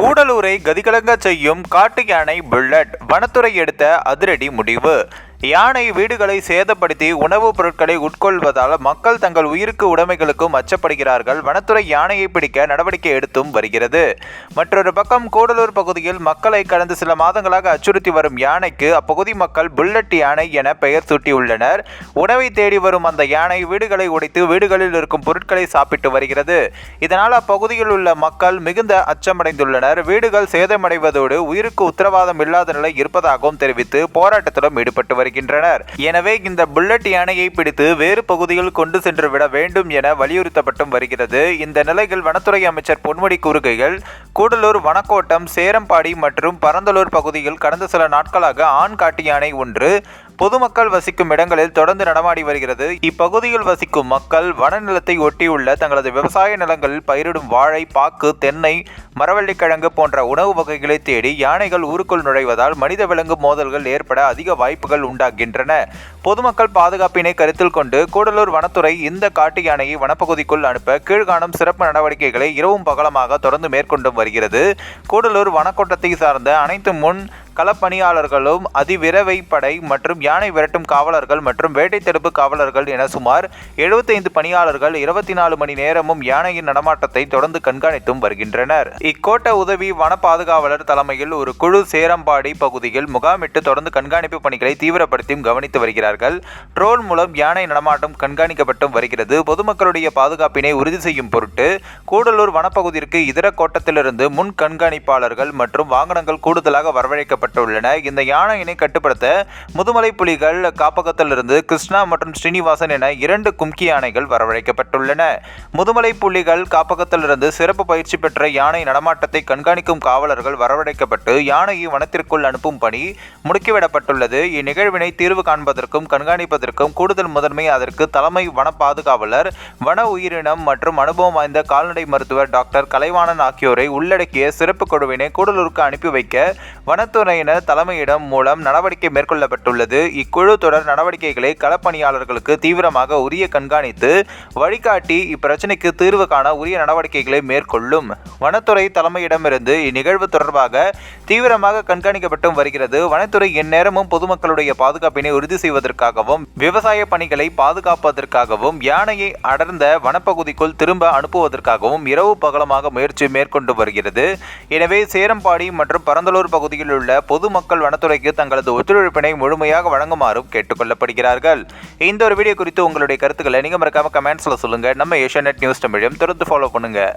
கூடலூரை கதிகலங்க செய்யும் காட்டு யானை புல்லட். வனத்துறை எடுத்த அதிரடி முடிவு. யானை வீடுகளை சேதப்படுத்தி உணவுப் பொருட்களை உட்கொள்வதால் மக்கள் தங்கள் உயிருக்கு உடைமைகளுக்கும் அச்சப்படுகிறார்கள். வனத்துறை யானையை பிடிக்க நடவடிக்கை எடுத்தும் வருகிறது. மற்றொரு பக்கம் கூடலூர் பகுதியில் மக்களை கடந்த சில மாதங்களாக அச்சுறுத்தி வரும் யானைக்கு அப்பகுதி மக்கள் புல்லட் யானை என பெயர் சூட்டியுள்ளனர். உணவை தேடி வரும் அந்த யானை வீடுகளை உடைத்து வீடுகளில் இருக்கும் பொருட்களை சாப்பிட்டு வருகிறது. இதனால் அப்பகுதியில் உள்ள மக்கள் மிகுந்த அச்சமடைந்துள்ளனர். வீடுகள் சேதமடைவதோடு உயிருக்கு உத்தரவாதம் இல்லாத நிலை இருப்பதாகவும் தெரிவித்து போராட்டத்திலும் ஈடுபட்டு வருகின்றனர். எனவே இந்த புல்லட் யானையை பிடித்து வேறு பகுதியில் கொண்டு சென்று விட வேண்டும் என வலியுறுத்தப்பட்டும் வருகிறது. இந்த நிலையில் வனத்துறை அமைச்சர் பொன்முடி கூறுகையில் கூடலூர் வனக்கோட்டம் சேரம்பாடி மற்றும் பரந்தலூர் பகுதியில் கடந்த சில நாட்களாக ஆண் காட்டு யானை ஒன்று பொதுமக்கள் வசிக்கும் இடங்களில் தொடர்ந்து நடமாடி வருகிறது. இப்பகுதியில் வசிக்கும் மக்கள் வனநிலத்தை ஒட்டியுள்ள தங்களது விவசாய நிலங்களில் பயிரிடும் வாழை பாக்கு தென்னை மரவள்ளிக்கிழங்கு போன்ற உணவு வகைகளை தேடி யானைகள் ஊருக்குள் நுழைவதால் மனித விலங்கு மோதல்கள் ஏற்பட அதிக வாய்ப்புகள் உண்டாகின்றன. பொதுமக்கள் பாதுகாப்பினை கருத்தில் கொண்டு கூடலூர் வனத்துறை இந்த காட்டு யானையை வனப்பகுதிக்குள் அனுப்ப கீழ்காணும் சிறப்பு நடவடிக்கைகளை இரவும் பகலமாக தொடர்ந்து மேற்கொண்டு வருகிறது. கூடலூர் வனக்கோட்டத்தை சார்ந்த அனைத்து முன் களப்பணியாளர்களும் அதிவிரவைப்படை மற்றும் யானை விரட்டும் காவலர்கள் மற்றும் வேட்டை தடுப்பு காவலர்கள் என சுமார் 75 பணியாளர்கள் இருபத்தி நாலு மணி நேரமும் யானையின் நடமாட்டத்தை தொடர்ந்து கண்காணித்தும் வருகின்றனர். இக்கோட்ட உதவி வன பாதுகாவலர் தலைமையில் ஒரு குழு சேரம்பாடி பகுதியில் முகாமிட்டு தொடர்ந்து கண்காணிப்பு பணிகளை தீவிரப்படுத்தியும் கவனித்து வருகிறார்கள். ட்ரோன் மூலம் யானை நடமாட்டம் கண்காணிக்கப்பட்டும் வருகிறது. பொதுமக்களுடைய பாதுகாப்பினை உறுதி செய்யும் பொருட்டு கூடலூர் வனப்பகுதிக்கு இதர கோட்டத்திலிருந்து முன் கண்காணிப்பாளர்கள் மற்றும் வாகனங்கள் கூடுதலாக வரவழைக்கப்பட்டுள்ளன இந்த யானையினை கட்டுப்படுத்த முதுமலை புலிகள் காப்பகத்திலிருந்து கிருஷ்ணா மற்றும் ஸ்ரீனிவாசன் என இரண்டு கும்கி யானைகள் வரவழைக்கப்பட்டுள்ளன. முதுமலை புலிகள் காப்பகத்திலிருந்து சிறப்பு பயிற்சி பெற்ற யானை நடமாட்டத்தை கண்காணிக்கும் காவலர்கள் வரவழைக்கப்பட்டு யானையை வனத்திற்குள் அனுப்பும் பணி முடுக்கிவிடப்பட்டுள்ளது. இந்நிகழ்வினை தீர்வு காண்பதற்கும் கண்காணிப்பதற்கும் கூடுதல் முதன்மை அதற்கு தலைமை வன பாதுகாவலர் வன உயிரினம் மற்றும் அனுபவம் வாய்ந்த கால்நடை மருத்துவர் டாக்டர் கலைவாணன் ஆகியோரை உள்ளடக்கிய சிறப்பு குழுவினை கூடலூருக்கு அனுப்பி வைக்க வனத்துறையினர் தலைமையிடம் மூலம் நடவடிக்கை மேற்கொள்ளப்பட்டுள்ளது. இக்குழு தொடர் நடவடிக்கைகளை களப்பணியாளர்களுக்கு தீவிரமாக உரிய கண்காணித்து வழிகாட்டி இப்பிரச்சினைக்கு தீர்வு காண உரிய நடவடிக்கைகளை மேற்கொள்ளும். வனத்துறை தலைமையிடமிருந்து இந்நிகழ்வு தொடர்பாக தீவிரமாக கண்காணிக்கப்பட்டும் வருகிறது. வனத்துறை எந்நேரமும் பொதுமக்களுடைய பாதுகாப்பினை உறுதி செய்வதற்காகவும் விவசாய பணிகளை பாதுகாப்பதற்காகவும் யானையை அடர்ந்த வனப்பகுதிக்குள் திரும்ப அனுப்புவதற்காகவும் இரவு பகலமாக முயற்சி மேற்கொண்டு வருகிறது. எனவே சேரம்பாடி மற்றும் பரந்தலூர் பகுதியில் உள்ள பொதுமக்கள் வனத்துறைக்கு தங்களது ஒத்துழைப்பினை முழுமையாக வழங்குமாறும் கேட்டுக்கொள்ளப்படுகிறார்கள். இந்த ஒரு வீடியோ குறித்து உங்களுடைய கருத்துக்களை நீங்க மறக்காம கமெண்ட்ஸ்ல சொல்லுங்க. நம்ம ஏஷியா நியூஸ் தமிழையும் தொடர்ந்து ஃபாலோ பண்ணுங்க.